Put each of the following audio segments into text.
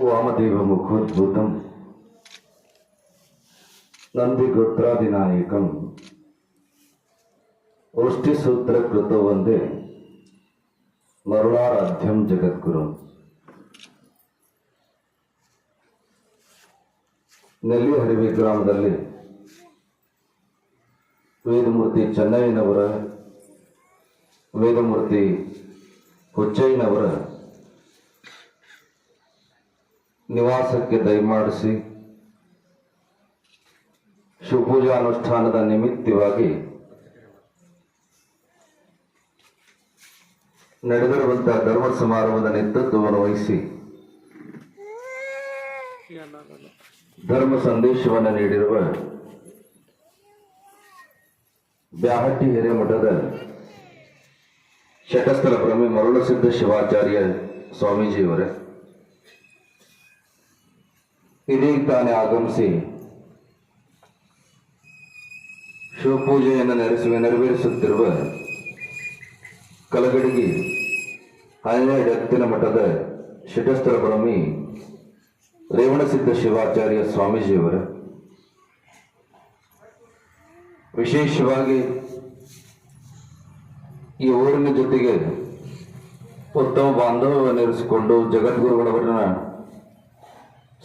వామదేవ ముఖోద్భూతం ನಂದಿಗೋತ್ರಾದಿನಾಯಕಂ ಓಷ್ಠಿಸೂತ್ರ ಕೃತೋ ಒಂದೇ ಮರುಳಾರಾಧ್ಯಂ ಜಗದ್ಗುರು ನೆಲ್ಲಿಹರಿವಿ ಗ್ರಾಮದಲ್ಲಿ ವೇದಮೂರ್ತಿ ಚೆನ್ನಯ್ಯನವರ ವೇದಮೂರ್ತಿ ಹುಚ್ಚಯ್ಯನವರ ನಿವಾಸಕ್ಕೆ ದಯಮಾಡಿಸಿ ಶಿವಪೂಜಾನುಷ್ಠಾನದ ನಿಮಿತ್ತವಾಗಿ ನಡೆದಿರುವಂತಹ ಧರ್ಮ ಸಮಾರಂಭದ ನೇತೃತ್ವವನ್ನು ವಹಿಸಿ ಧರ್ಮ ಸಂದೇಶವನ್ನು ನೀಡಿರುವ ಬ್ಯಾಹಟ್ಟಿ ಹಿರೇಮಠದ ಶಟಸ್ಥಲ ಭ್ರಮೆ ಮರುಳಸಿದ್ಧ ಶಿವಾಚಾರ್ಯ ಸ್ವಾಮೀಜಿಯವರೇ. ಇದೀಗ ತಾನೇ ಆಗಮಿಸಿ. ಶಿವಪೂಜೆಯನ್ನು ನೆರೆಸುವ, ನೆರವೇರಿಸುತ್ತಿರುವ ಕಲಗಡಗಿ ಹನ್ನೆರಡು ಎತ್ತಿನ ಮಠದ ಶಿಟಸ್ಥರ ಬ್ರಹ್ಮಿ ರೇವಣಸಿದ್ಧ ಶಿವಾಚಾರ್ಯ ಸ್ವಾಮೀಜಿಯವರ. ವಿಶೇಷವಾಗಿ ಈ ಊರಿನ ಜೊತೆಗೆ ಉತ್ತಮ ಬಾಂಧವ್ಯವಿರಿಸಿಕೊಂಡು ಜಗದ್ಗುರುಗಳವರನ್ನ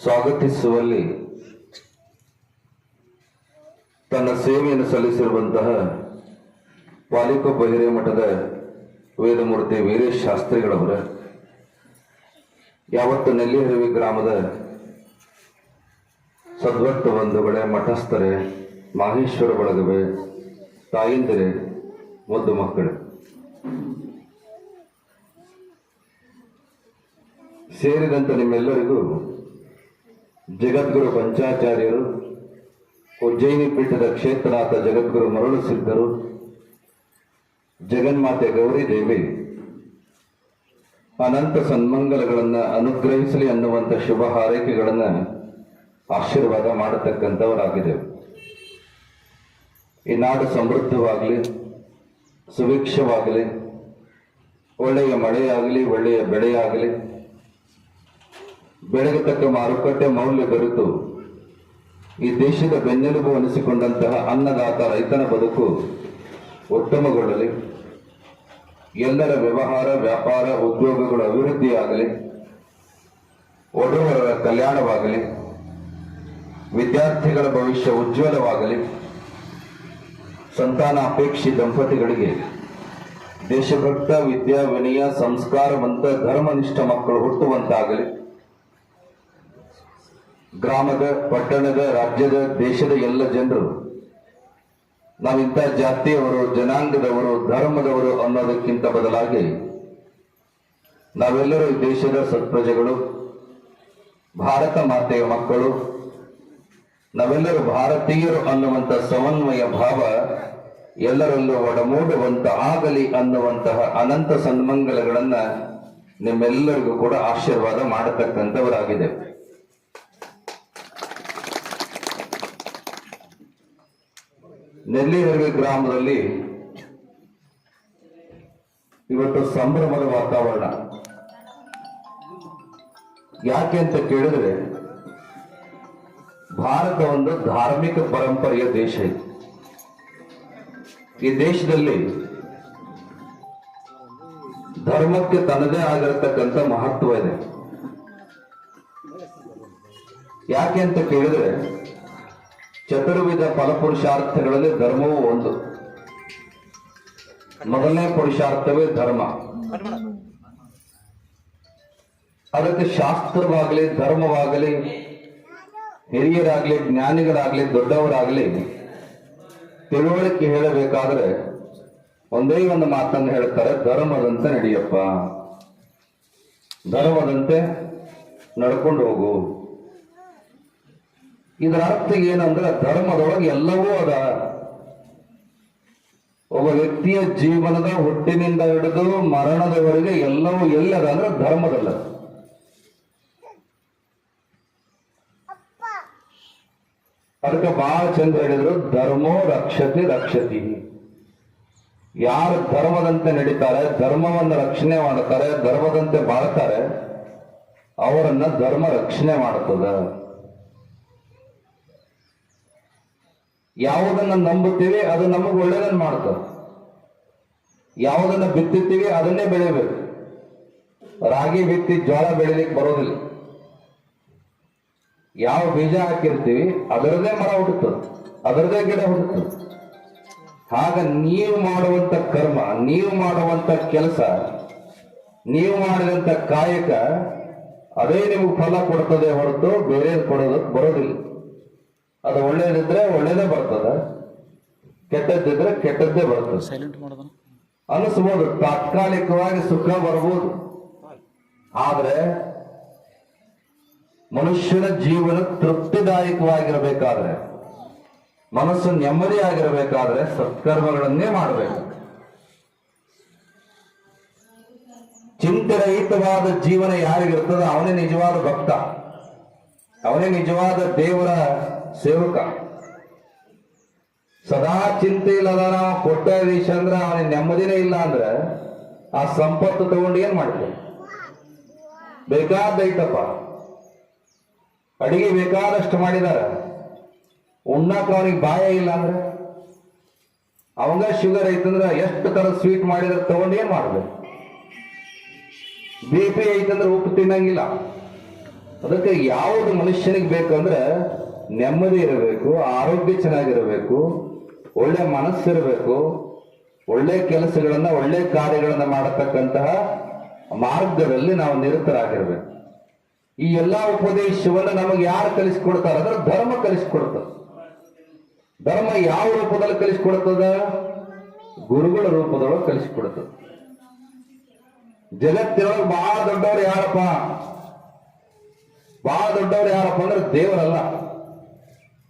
ಸ್ವಾಗತಿಸುವಲ್ಲಿ ತನ್ನ ಸೇವೆಯನ್ನು ಸಲ್ಲಿಸಿರುವಂತಹ ಬಹಿರೇ ಮಠದ ವೇದಮೂರ್ತಿ ವೀರೇಶ್ ಶಾಸ್ತ್ರಿಗಳವರ ಯಾವತ್ತು ನೆಲ್ಲಿಹರಿವಿ ಗ್ರಾಮದ ಸದ್ವತ್ತ ಬಂಧುಗಳೇ, ಮಠಸ್ಥರೇ, ಮಾಹೇಶ್ವರ ಬಳಗವೇ, ತಾಯಂದಿರೆ, ಮುದ್ದು ಮಕ್ಕಳು. ಸೇರಿದಂತೆ ನಿಮ್ಮೆಲ್ಲರಿಗೂ ಜಗದ್ಗುರು ಪಂಚಾಚಾರ್ಯರು, ಉಜ್ಜಯಿನಿ ಪೀಠದ ಕ್ಷೇತ್ರನಾಥ ಜಗದ್ಗುರು ಮರಳು ಸಿದ್ಧರು, ಜಗನ್ಮಾತೆ ಗೌರಿ ದೇವಿ. ಅನಂತ ಸನ್ಮಂಗಲಗಳನ್ನು ಅನುಗ್ರಹಿಸಲಿ ಅನ್ನುವಂಥ ಶುಭ ಹಾರೈಕೆಗಳನ್ನು ಆಶೀರ್ವಾದ ಮಾಡತಕ್ಕಂಥವರಾಗಿದ್ದೆವು. ಈ ನಾಡು ಸಮೃದ್ಧವಾಗಲಿ, ಸುಭಿಕ್ಷವಾಗಲಿ, ಒಳ್ಳೆಯ ಮಳೆಯಾಗಲಿ, ಒಳ್ಳೆಯ ಬೆಳೆಯಾಗಲಿ ಬೆಳೆಗೆ ತಕ್ಕ ಮಾರುಕಟ್ಟೆ ಮೌಲ್ಯ ಬೆರೆತು ಈ ದೇಶದ ಬೆನ್ನೆಲುಬು ಅನಿಸಿಕೊಂಡಂತಹ ಅನ್ನದಾತ ರೈತನ ಬದುಕು ಉತ್ತಮಗೊಳ್ಳಲಿ. ಎಲ್ಲರ ವ್ಯವಹಾರ, ವ್ಯಾಪಾರ, ಉದ್ಯೋಗಗಳು ಅಭಿವೃದ್ಧಿಯಾಗಲಿ. ಒಡವರ ಕಲ್ಯಾಣವಾಗಲಿ. ವಿದ್ಯಾರ್ಥಿಗಳ ಭವಿಷ್ಯ ಉಜ್ವಲವಾಗಲಿ. ಸಂತಾನ ಅಪೇಕ್ಷಿ ದಂಪತಿಗಳಿಗೆ ದೇಶಭಕ್ತ, ವಿದ್ಯಾ, ವಿನಯ ಸಂಸ್ಕಾರವಂತ ಧರ್ಮನಿಷ್ಠ ಮಕ್ಕಳು ಹುಟ್ಟುವಂತಾಗಲಿ. ಗ್ರಾಮದ, ಪಟ್ಟಣದ, ರಾಜ್ಯದ, ದೇಶದ ಎಲ್ಲ ಜನರು ನಾವಿಂಥ ಜಾತಿಯವರು, ಜನಾಂಗದವರು, ಧರ್ಮದವರು ಅನ್ನೋದಕ್ಕಿಂತ ಬದಲಾಗಿ ನಾವೆಲ್ಲರೂ ದೇಶದ ಸತ್ಪ್ರಜೆಗಳು, ಭಾರತ ಮಾತೆಯ ಮಕ್ಕಳು, ನಾವೆಲ್ಲರೂ ಭಾರತೀಯರು ಅನ್ನುವಂಥ ಸಮನ್ವಯ ಭಾವ ಎಲ್ಲರಲ್ಲೂ ಒಡಮೂಡುವಂತ ಆಗಲಿ ಅನ್ನುವಂತಹ ಅನಂತ ಸನ್ಮಂಗಲಗಳನ್ನ ನಿಮ್ಮೆಲ್ಲರಿಗೂ ಕೂಡ ಆಶೀರ್ವಾದ ಮಾಡತಕ್ಕಂಥವರಾಗಿದೆ ನೆಲ್ಲಿಹರವಿ ಗ್ರಾಮದಲ್ಲಿ ಇವತ್ತು ಸಂಭ್ರಮದ ವಾತಾವರಣ. ಯಾಕೆ ಅಂತ ಕೇಳಿದ್ರೆ, ಭಾರತ ಒಂದು ಧಾರ್ಮಿಕ ಪರಂಪರೆಯ ದೇಶ ಇದೆ. ಈ ದೇಶದಲ್ಲಿ ಧರ್ಮಕ್ಕೆ ತನ್ನದೇ ಆಗಿರತಕ್ಕಂಥ ಮಹತ್ವ ಇದೆ. ಯಾಕೆ ಅಂತ ಕೇಳಿದ್ರೆ ಚತುರ್ವಿಧ ಫಲಪುರುಷಾರ್ಥಗಳಲ್ಲಿ ಧರ್ಮವೂ ಒಂದು. ಮೊದಲನೇ ಪುರುಷಾರ್ಥವೇ ಧರ್ಮ. ಅದಕ್ಕೆ ಶಾಸ್ತ್ರವಾಗಲಿ, ಧರ್ಮವಾಗಲಿ, ಹಿರಿಯರಾಗಲಿ, ಜ್ಞಾನಿಗಳಾಗಲಿ, ದೊಡ್ಡವರಾಗಲಿ, ತಿಳುವಳಿಕೆ ಹೇಳಬೇಕಾದ್ರೆ ಒಂದೇ ಒಂದು ಮಾತನ್ನು ಹೇಳ್ತಾರೆ, ಧರ್ಮದಂತೆ ನಡೆಯಪ್ಪ. ಧರ್ಮದಂತೆ ನಡ್ಕೊಂಡು ಹೋಗು. ಇದರ ಅರ್ಥ ಏನಂದ್ರೆ ಧರ್ಮದೊಳಗೆ ಎಲ್ಲವೂ ಅದ. ಒಬ್ಬ ವ್ಯಕ್ತಿಯ ಜೀವನದ ಹುಟ್ಟಿನಿಂದ ಹಿಡಿದು ಮರಣದವರೆಗೆ ಎಲ್ಲವೂ ಎಲ್ಲದ ಅಂದ್ರೆ ಧರ್ಮದಲ್ಲ ಅದಕ್ಕೆ ಬಹಳ ಚಂದ ಹೇಳಿದ್ರು, ಧರ್ಮೋ ರಕ್ಷತಿ ರಕ್ಷತಿ. ಯಾರು ಧರ್ಮದಂತೆ ನಡೀತಾರೆ, ಧರ್ಮವನ್ನು ರಕ್ಷಣೆ ಮಾಡ್ತಾರೆ, ಧರ್ಮದಂತೆ ಬಾಳ್ತಾರೆ, ಅವರನ್ನ ಧರ್ಮ ರಕ್ಷಣೆ ಮಾಡುತ್ತದ ಯಾವುದನ್ನ ನಂಬುತ್ತೀವಿ, ಅದು ನಮಗೆ ಒಳ್ಳೇದನ್ನ ಮಾಡ್ತದೆ ಯಾವುದನ್ನ ಬಿತ್ತುತ್ತೀವಿ ಅದನ್ನೇ ಬೆಳಿಬೇಕು. ರಾಗಿ ಬಿತ್ತಿ ಜೋಳ ಬೆಳಿಲಿಕ್ಕೆ ಬರೋದಿಲ್ಲ. ಯಾವ ಬೀಜ ಹಾಕಿರ್ತೀವಿ ಅದರದೇ ಮರ ಹುಟ್ಟುತ್ತದೆ ಅದರದೇ ಗಿಡ ಹುಟ್ಟುತ್ತದೆ ಆಗ ನೀವು ಮಾಡುವಂತ ಕರ್ಮ, ನೀವು ಮಾಡುವಂತ ಕೆಲಸ, ನೀವು ಮಾಡಿದಂತ ಕಾಯಕ, ಅದೇ ನಿಮಗೆ ಫಲ ಕೊಡ್ತದೆ ಹೊರತು ಬೇರೆ ಕೊಡೋದಕ್ಕೆ ಬರೋದಿಲ್ಲ. ಅದು ಒಳ್ಳೇದಿದ್ರೆ ಒಳ್ಳೇದೇ ಬರ್ತದ ಕೆಟ್ಟದ್ದಿದ್ರೆ ಕೆಟ್ಟದ್ದೇ ಬರ್ತದೆ. ಅನಿಸ್ಬೋದು ತಾತ್ಕಾಲಿಕವಾಗಿ ಸುಖ ಬರಬಹುದು ಆದ್ರೆ ಮನುಷ್ಯನ ಜೀವನ ತೃಪ್ತಿದಾಯಕವಾಗಿರಬೇಕಾದ್ರೆ ಮನಸ್ಸು ನೆಮ್ಮದಿಯಾಗಿರಬೇಕಾದ್ರೆ ಸತ್ಕರ್ಮಗಳನ್ನೇ ಮಾಡಬೇಕು. ಚಿಂತೆ ರಹಿತವಾದ ಜೀವನ ಯಾರಿಗಿರ್ತದ ಅವನೇ ನಿಜವಾದ ಭಕ್ತ. ಅವನೇ ನಿಜವಾದ ದೇವರ ಸೇವಕ. ಸದಾ ಚಿಂತೆ ಇಲ್ಲದ ನಾವು ದೇಶ ಅಂದ್ರೆ ಅವನಿಗೆ ನೆಮ್ಮದಿನೇ ಇಲ್ಲ ಅಂದ್ರೆ ಆ ಸಂಪತ್ತು ತಗೊಂಡು ಏನ್ ಮಾಡ್ತೇವೆ ಬೇಕಾದೈತಪ್ಪ ಅಡಿಗೆ ಬೇಕಾದಷ್ಟು ಮಾಡಿದಾರ. ಉಣ್ಣಾಕ ಅವನಿಗೆ ಬಾಯ ಇಲ್ಲ ಅಂದ್ರೆ? ಅವಂಗ ಶುಗರ್ ಐತಂದ್ರ ಎಷ್ಟು ತರ ಸ್ವೀಟ್ ಮಾಡಿದ್ರೆ ತಗೊಂಡು ಏನ್ ಮಾಡ್ಬೇಕು ಬಿ ಪಿ ಐತಂದ್ರೆ ಉಪ್ಪು ತಿನ್ನಂಗಿಲ್ಲ. ಅದಕ್ಕೆ ಯಾವುದು ಮನುಷ್ಯನಿಗೆ ಬೇಕಂದ್ರೆ ನೆಮ್ಮದಿ ಇರಬೇಕು, ಆರೋಗ್ಯ ಚೆನ್ನಾಗಿರಬೇಕು, ಒಳ್ಳೆ ಮನಸ್ಸಿರಬೇಕು, ಒಳ್ಳೆ ಕೆಲಸಗಳನ್ನ, ಒಳ್ಳೆ ಕಾರ್ಯಗಳನ್ನ ಮಾಡತಕ್ಕಂತಹ ಮಾರ್ಗದಲ್ಲಿ ನಾವು ನಿರತರಾಗಿರ್ಬೇಕು. ಈ ಎಲ್ಲಾ ಉಪದೇಶವನ್ನು ನಮಗೆ ಯಾರು ಕಲಿಸಿಕೊಡ್ತಾರೆ ಅಂದ್ರೆ ಧರ್ಮ ಕಲಿಸಿಕೊಡ್ತದೆ. ಧರ್ಮ ಯಾವ ರೂಪದಲ್ಲಿ ಕಲಿಸ್ಕೊಡ್ತದ? ಗುರುಗಳ ರೂಪದೊಳಗೆ ಕಲಿಸಿಕೊಡ್ತದೆ. ಜಗತ್ತಿನೊಳಗೆ ಬಹಳ ದೊಡ್ಡವರು ಯಾರಪ್ಪ? ಬಹಳ ದೊಡ್ಡವ್ರು ಯಾರಪ್ಪ ಅಂದ್ರೆ ದೇವರಲ್ಲ.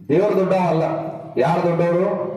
ದೇವರು ದೊಡ್ಡವ ಅಲ್ಲ ಯಾರು ದೊಡ್ಡವರು?